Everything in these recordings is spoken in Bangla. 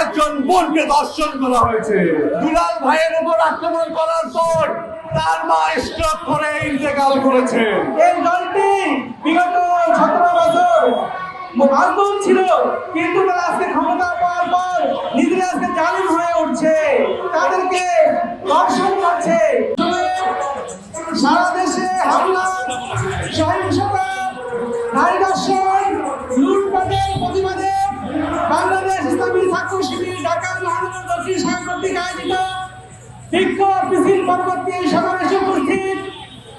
একজন বোনকে ধর্ষণ করা হয়েছে। দুলাল ভাইয়ের উপর আক্রমণ করার পর তার মা স্ট্রোক করে ইন্তেকাল করেছে। এই দলটি বিগত সতেরো বছর আন্দোলন ছিল, কিন্তু তারা আজকে ক্ষমতা পাওয়ার পর নিজেরা আজকে জালিম হয়ে উঠছে। তাদেরকে দর্শন ইসলামী ছাত্র শিবির ঢাকা মহানগর দক্ষিণ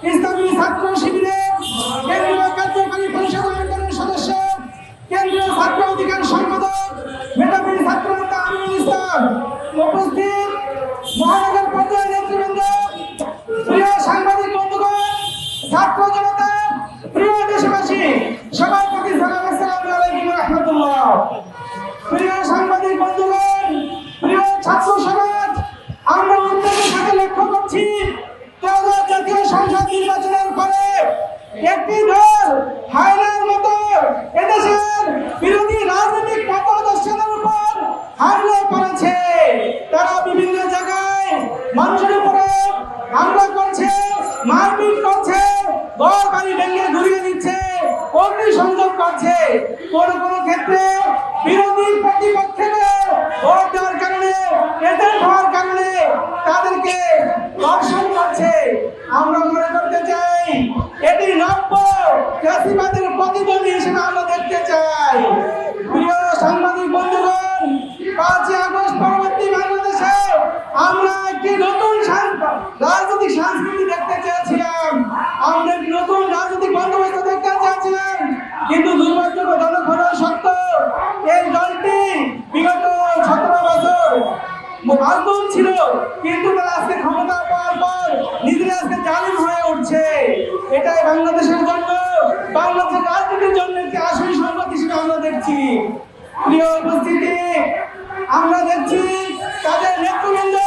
ইসলামী ছাত্র সদস্য, কেন্দ্রীয় ছাত্র অধিকার সম্পাদক, মেধাবী ছাত্র নেতা আমিনুল ইসলাম উপস্থিত। মানুষের উপরে করছে, মারপিট করছে ঘর বাড়ি ভেঙে ঘুরিয়ে দিচ্ছে অগ্নি সংযোগ করছে। কোন কোন ক্ষেত্রে বিরোধী প্রতিপক্ষের ভোট দেওয়ার কারণে এজেন্ট হওয়ার কারণে তাদেরকে চাষিবাদের প্রতিদ্বন্দ্বী হিসেবে আমরা দেখতে চাই। প্রিয় সাংবাদিক বন্ধুগণ, পাঁচই আগস্ট পরবর্তী বাংলাদেশে আমরা একটি নতুন রাজনৈতিক সংস্কৃতি দেখতে চেয়েছিলাম। আমরা একটি নতুন রাজনৈতিক বন্দোবস্ত দেখতে চেয়েছিলাম। কিন্তু দুর্ভাগ্যজনক হলেও সত্য এই দলটি বিগত সতেরো বছর মালদুম ছিল, কিন্তু তারা আজকে ক্ষমতা পাওয়ার পর নিজেরা আজকে জালিম হয়ে উঠছে। এটাই বাংলাদেশের প্রিয় উপস্থিতি, আমরা দেখছি তাদের নেতৃবৃন্দ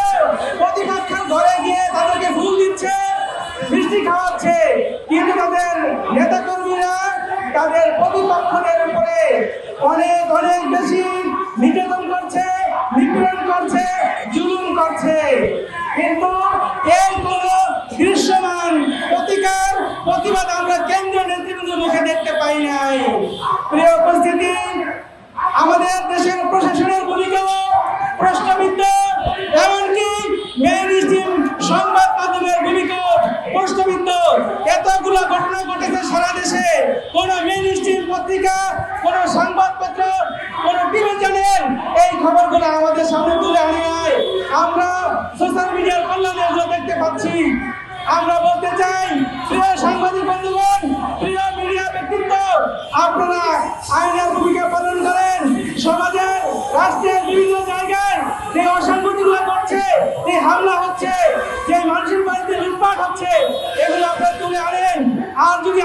প্রতিপক্ষের ঘরে গিয়ে তাদেরকে ফুল দিচ্ছে, মিষ্টি খাওয়াচ্ছে, কিন্তু তাদের নেতাকর্মীরা তাদের প্রতিপক্ষদের উপরে অনেক অনেক বেশি নির্যাতন করছে, নিপীড়ন করছে, জুলুম করছে। কিন্তু এই কোন দৃশ্যমান প্রতিকার, প্রতিবাদ আমরা কেন্দ্রীয় নেতৃবৃন্দের মুখে দেখতে পাই নাই। প্রিয় উপস্থিতি আমাদের দেশের প্রশাসনের ভূমিকাও প্রশ্নবিদ্ধ, এমনকি মেইন সংবাদ মাধ্যমের ভূমিকাও প্রশ্নবিদ্ধ। এতগুলো ঘটনা ঘটেছে সারা দেশে। কোন মেইন পত্রিকা, কোন সংবাদপত্র, কোন টিভি চ্যানেল এই খবরগুলো আমাদের সামনে তুলে আনে আমরা সোশ্যাল মিডিয়ার কল্যাণে দেখতে পাচ্ছি। আমরা বলতে চাই, প্রিয় সাংবাদিক বন্ধুগণ, প্রিয় মিডিয়া ব্যক্তিত্ব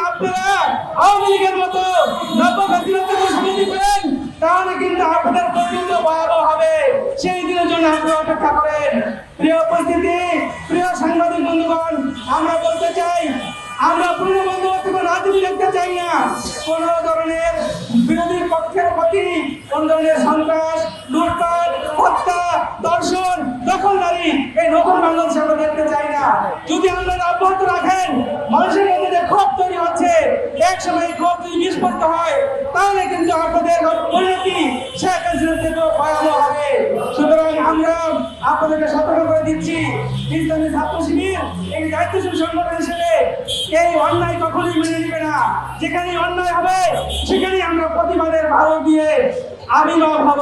আপনারা আওয়ামী লীগের মতো নব্য ফ্যাসিলিটিকে সামনে করেন তাহলে কিন্তু আপনাদের পরিণত ভয়াবহ হবে। সেই দিনের জন্য আপনারা অপেক্ষা করেন। প্রিয় উপস্থিতি, প্রিয় সাংবাদিক বন্ধুগণ, আমরা বলতে চাই, আমরা পূর্ণ কোনো রাজনীতি দেখতে চাই না। কোন ধরনের বিরোধী পক্ষের প্রতি কোন ধরনের সন্ত্রাস, লুটপাট, হত্যা, দর্শন দখলদারি এই নতুন বাংলাদেশ আমরা দেখতে চাই না। যদি আপনারা অব্যাহত রাখেন, মানুষের মধ্যে যে ক্ষোভ তৈরি হচ্ছে। এক সময় ক্ষোভ যদি নিষ্পত্ত হয়, তাহলে কিন্তু আপনাদের পরিণতি শেখ হাসিনার থেকেও ভয়াবহ হবে। সুতরাং আমরা আপনাদেরকে সতর্ক করে দিচ্ছি, ইসলামী ছাত্র শিবির এই দায়িত্বশীল সংগঠন হিসেবে এই অন্যায় কখনোই মেনে নিবে না। যেখানে অন্যায় হবে সেখানেই আমরা প্রতিবাদের ভালো দিয়ে আবির্ভাব হব।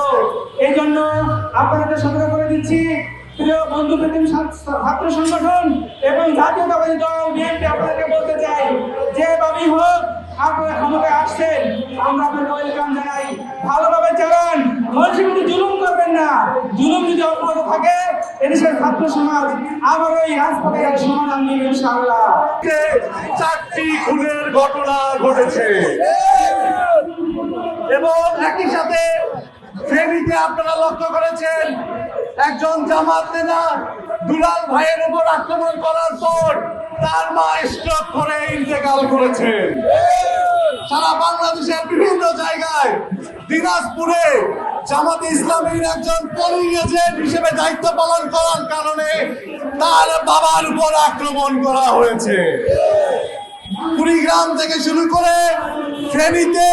এই জন্য আপনাদেরকে সতর্ক করে দিচ্ছি প্রিয় বন্ধু প্রতিম ছাত্র সংগঠন এবং জাতীয়তাবাদী দল বিএনপি, আপনাদেরকে বলতে চাই, যেভাবেই হোক, আপনারা ক্ষমতায় আসছেন, আমরা আপনাদের ওয়েলকাম জানাই। ভালোভাবে চালান মানুষের মধ্যে জুলুম করবেন না। জুলুম যদি অব্যাহত থাকে, এদেশের ছাত্র সমাজ আবারও এই রাজপথে এক সমাধান দিবে ইনশাআল্লাহ। চারটি খুনের ঘটনা ঘটেছে। এবং একই সাথে ফেনীতে আপনারা লক্ষ্য করেছেন একজন জামাত নেতা দুলাল ভাইয়ের উপর আক্রমণ করার পর তার মা স্ট্রোক করে ইন্তেকাল করেছেন সারা বাংলাদেশের বিভিন্ন জায়গায় দিনাজপুরে জামাতে ইসলামীর একজন পোলিং এজেন্ট হিসেবে দায়িত্ব পালন করার কারণে তার বাবার উপর আক্রমণ করা হয়েছে। কুড়িগ্রাম থেকে শুরু করে ফেনীতে,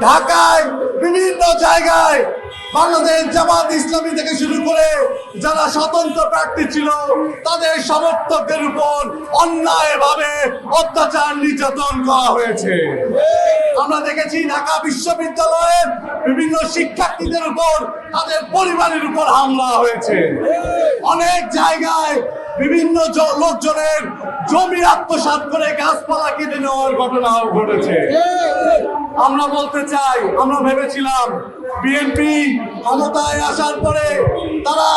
ঢাকায়, বিভিন্ন জায়গায় বাংলাদেশ জামাত ইসলামী থেকে শুরু করে যারা স্বতন্ত্র প্রার্থী ছিল, তাদের সমর্থকদের উপর অন্যায়ভাবে অত্যাচার নির্যাতন করা হয়েছে। আমরা দেখেছি ঢাকা বিশ্ববিদ্যালয়ের বিভিন্ন শিক্ষার্থীদের উপর তাদের পরিবারের উপর হামলা হয়েছে। অনেক জায়গায় বিভিন্ন লোকজনের জমি আত্মসাৎ করে গাছপালা কেটে নেওয়ার ঘটনাও ঘটেছে। আমরা বলতে চাই, আমরা ভেবেছিলাম বিএনপি ক্ষমতায় আসার পরে তারা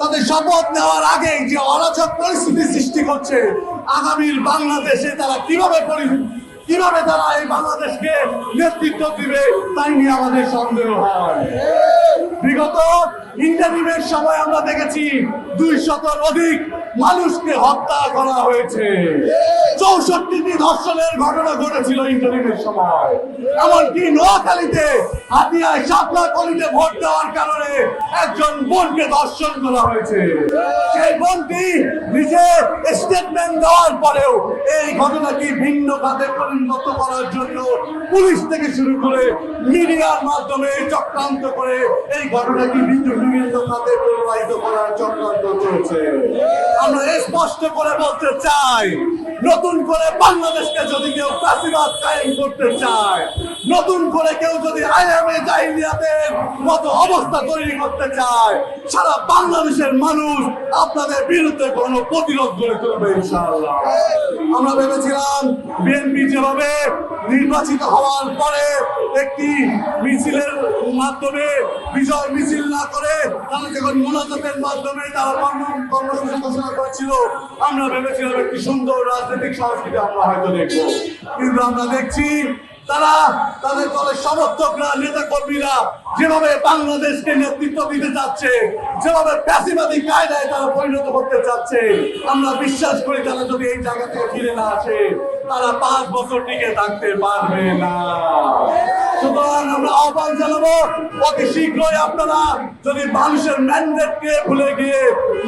তাদের শপথ নেওয়ার আগে যে অরাজক পরিস্থিতি সৃষ্টি করছে, আগামীর বাংলাদেশে তারা কীভাবে কীভাবে তারা এই বাংলাদেশকে নেতৃত্ব দিবে, তাই নিয়ে আমাদের সন্দেহ হয়। বিগত ইন্টারভিউয়ের সময় আমরা দেখেছি দুই শতর অধিক মানুষকে হত্যা করা হয়েছে। চৌষট্টিটি ধর্ষণের ঘটনা ঘটেছিল ইন্টারভিউয়ের সময়। এমনকি নোয়াখালীতে হাতিয়ায় সাতলা কলিতে ভোট দেওয়ার কারণে একজন বোনকে ধর্ষণ করা হয়েছে। সেই বোনটি নিজে স্টেটমেন্ট দেওয়ার পরেও এই ঘটনাকে ভিন্ন খাতে পরিণত করার জন্য পুলিশ থেকে শুরু করে মিডিয়ার মাধ্যমে চক্রান্ত করে এই ভিন্ন বিভিন্ন খাতে প্রবাহিত করার চক্রান্ত চলছে। আমরা স্পষ্ট করে বলতে চাই নতুন করে বাংলাদেশকে যদি কেউ চাষিবাদ কায়েম করতে চায় নতুন করে কেউ যদি আইএমএ জাহিলিয়াতের মতো অবস্থা তৈরি করতে চায়, সারা বাংলাদেশের মানুষ আপনাদের বিরুদ্ধে কোনো প্রতিরোধ গড়ে তুলবে ইনশাআল্লাহ। আমরা ভেবেছিলাম বিএনপি যেভাবে নির্বাচিত হওয়ার পরে একটি মিছিলের মাধ্যমে, বিজয় মিছিল না করে তারা যখন মোনাজাতের মাধ্যমে তারা কর্ম- কর্মসূচি ঘোষণা করেছিল, আমরা ভেবেছিলাম একটি সুন্দর রাজনৈতিক সংস্কৃতি আমরা হয়তো দেখব। কিন্তু আমরা দেখছি তারা তাদের দলের সমর্থকরা নেতা কর্মীরা যেভাবে বাংলাদেশকে নেতৃত্ব দিতে চাচ্ছে, যেভাবে প্যাসিবাদী কায়দায় তারা পরিণত করতে চাচ্ছে, আমরা বিশ্বাস করি তারা যদি এই জায়গা থেকে ফিরে না আসে। তারা পাঁচ বছর টিকে থাকতে পারবে না। সুতরাং আমরা আহ্বান জানাব, অতি শীঘ্রই আপনারা যদি মানুষের ম্যান্ডেটকে ভুলে গিয়ে,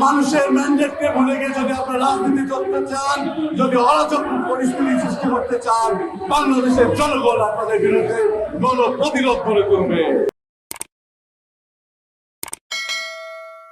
মানুষের ম্যান্ডেটকে ভুলে গিয়ে যদি আপনারা রাজনীতি করতে চান, যদি অরাজক পরিস্থিতি সৃষ্টি করতে চান, বাংলাদেশের জনগণ আপনাদের বিরুদ্ধে গণ প্রতিরোধ করে তুলবে।